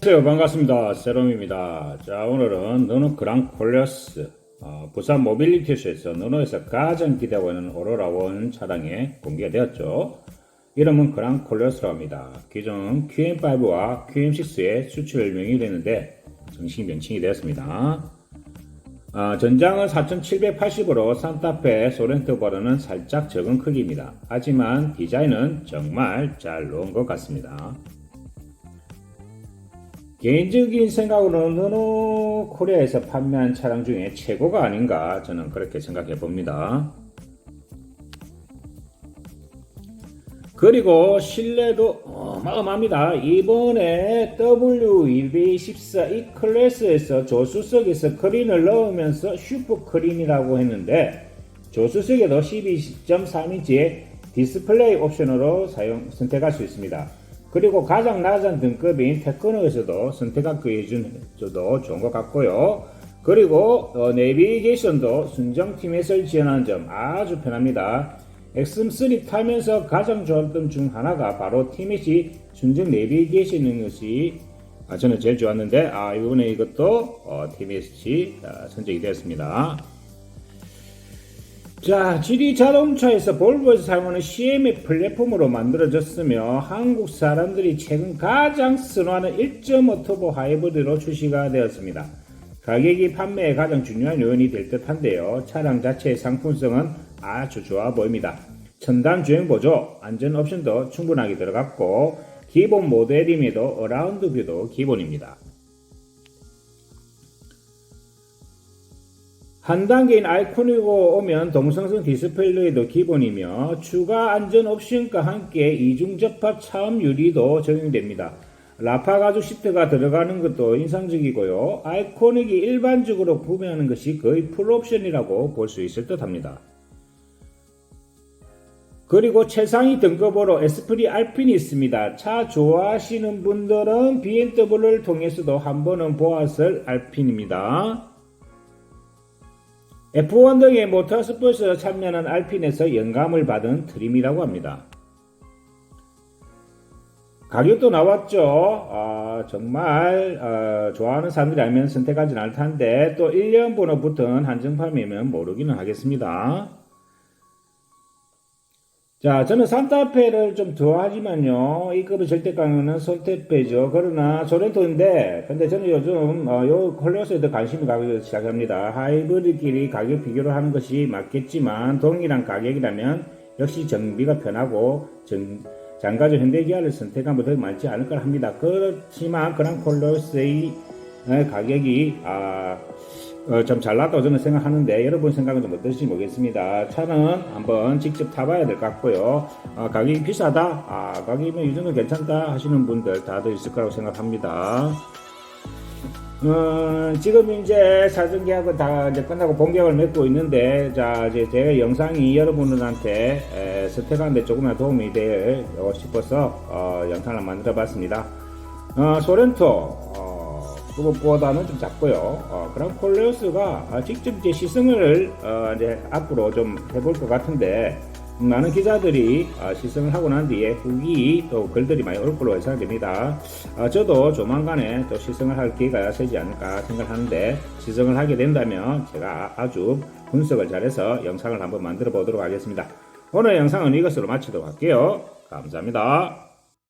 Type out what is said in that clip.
안녕하세요. 반갑습니다. 세롬입니다. 자 오늘은 너노 그랑 콜레스 어, 부산 모빌리티쇼에서 너노에서 가장 기대하고 있는 오로라원 차량에 공개가 되었죠. 이름은 그랑 콜레스라고 합니다. 기존 QM5와 QM6의 수출 명이 되는데 정식 명칭이 되었습니다. 어, 전장은 4780으로 산타페 소렌토보다는 살짝 적은 크기입니다. 하지만 디자인은 정말 잘 놓은 것 같습니다 개인적인 생각으로는 너노 코리아에서 판매한 차량 중에 최고가 아닌가 저는 그렇게 생각해 봅니다. 그리고 실내도 어마어마합니다. 이번에 W214 E 클래스에서 조수석에서 크린을 넣으면서 슈퍼 크린이라고 했는데 조수석에도 12.3인치의 디스플레이 옵션으로 사용 선택할 수 있습니다. 그리고 가장 낮은 등급인 테크노에서도 선택하기 기준도 좋은 것 같고요. 그리고 어, 내비게이션도 순정팀에서 지원하는 점 아주 편합니다. 엑슨3 타면서 가장 좋았던 중 하나가 바로 티밋이 순정 내비게이션인 것이 아, 저는 제일 좋았는데 아, 이번에 이것도 어, 티밋이 아, 선정이 되었습니다. 자, GD 자동차에서 볼보에서 사용하는 CM의 플랫폼으로 만들어졌으며 한국 사람들이 최근 가장 선호하는 1.5 터보 하이브리드로 출시가 되었습니다. 가격이 판매에 가장 중요한 요인이 될 듯한데요. 차량 자체의 상품성은 아주 좋아 보입니다. 첨단 주행 보조, 안전 옵션도 충분하게 들어갔고 기본 모드 에림에도 어라운드 뷰도 기본입니다. 한 단계인 아이콘이고 오면 동성성 디스플레이도 기본이며 추가 안전 옵션과 함께 이중 접합 차음 유리도 적용됩니다. 라파 가죽 시트가 들어가는 것도 인상적이고요. 아이코닉이 일반적으로 구매하는 것이 거의 풀옵션이라고 볼 수 있을 듯 합니다. 그리고 최상위 등급으로 에스프리 알핀이 있습니다. 차 좋아하시는 분들은 BMW를 통해서도 한 번은 보았을 알핀입니다. F1 등의 모터스포츠에 참여하는 알핀에서 영감을 받은 트림이라고 합니다. 가격도 나왔죠. 아, 정말 어, 좋아하는 사람들이 알면 선택하진 않을 텐데 또 1년 번호 붙은 한정판이면 모르기는 하겠습니다. 자, 저는 산타페를 좀 좋아하지만요. 이 급의 절대가는 솔테페죠. 그러나 소렌토인데, 근데 저는 요즘 어, 요 콜레오스에 더 관심이 가기 시작합니다. 하이브리드끼리 가격 비교를 하는 것이 맞겠지만 동일한 가격이라면 역시 정비가 편하고 정, 장가적 현대기아를 선택한 분들 많지 않을 까 합니다. 그렇지만 그런 콜레오스의 가격이 아, 어, 좀 잘났다고 저는 생각하는데 여러분 생각은 좀 어떠신지 모르겠습니다. 차는 한번 직접 타봐야 될 것 같고요. 아, 가격이 비싸다, 아, 가격이 뭐이 정도 괜찮다 하시는 분들 다들 있을 거라고 생각합니다. 어, 지금 이제 사전 계약은 다 이제 끝나고 본계약을 맺고 있는데, 자, 이제 제 영상이 여러분들한테 에, 선택하는데 조금이나 도움이 되고 싶어서 어, 영상을 만들어 봤습니다. 어, 소렌토, 어, 그것보다는 좀 작고요. 어, 그럼 콜레오스가 아, 직접 이제 시승을 어, 이제 앞으로 좀 해볼 것 같은데 음, 많은 기자들이 어, 시승을 하고 난 뒤에 후기 또 글들이 많이 올 걸로 예상됩니다. 어, 저도 조만간에 또 시승을 할 기회가 세지 않을까 생각하는데 시승을 하게 된다면 제가 아주 분석을 잘해서 영상을 한번 만들어 보도록 하겠습니다. 오늘 영상은 이것으로 마치도록 할게요. 감사합니다.